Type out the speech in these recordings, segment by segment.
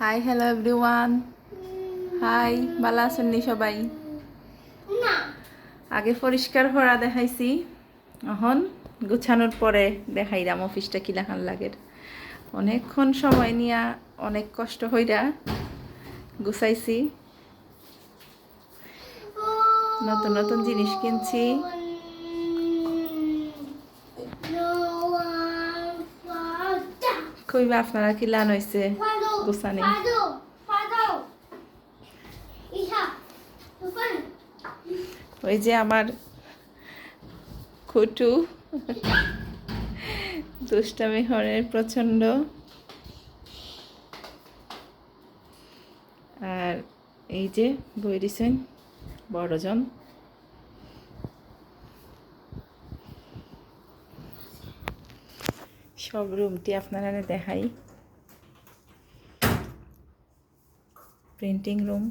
Hi hello everyone high ভালো আছেন নি সবাই? আগে পরিষ্কার করা দেখাইছি। এখন গুছানোর পরে দেখাইলাম অফিসটা কি লাখান লাগের। অনেকক্ষণ সময় নিয়া অনেক কষ্ট হইরা গুছাইছি। নতুন নতুন জিনিস কিনছি। কইবা আপনারা কি লান হয়েছে গুছানি ওই যে আমার খুটু। দুষ্টামি হরের প্রচণ্ড। আর এই যে দিছেন বড়জন। সব রুমটি আপনারা দেখাই। প্রিন্টিং রুম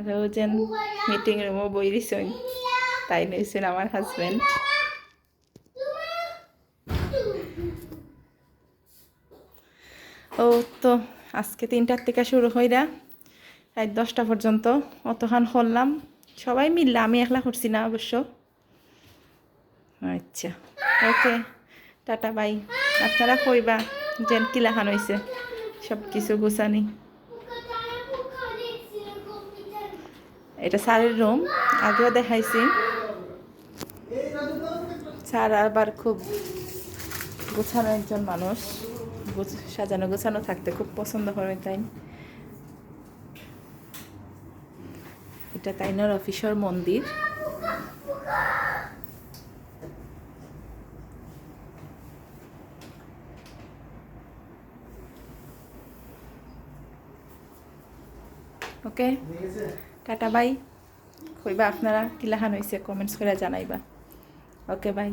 আর যেন মিটিং রুমও বই দিছেন তাই নিয়েছেন আমার হাজব্যান্ড ও তো, আজকে তিনটার থেকে শুরু হইরা রাত দশটা পর্যন্ত অতখান করলাম সবাই মিললে আমি একলা করছি না অবশ্য আচ্ছা ওকে টাটা, বাই। আপনারা কইবা, যেন কিলাখান হয়েছে সব কিছু গুছানি। এটা স্যারের রুম আগেও দেখাইছি। স্যার আবার খুব গোছানো একজন মানুষ। সাজানো গোছানো থাকতে খুব পছন্দ করে তাই এটা তাইনার অফিসর মন্দির। ওকে? Tata bye. কইবা আপনারা কিলাহান হয়েছে কমেন্টস করে জানাইবা। Okay bye.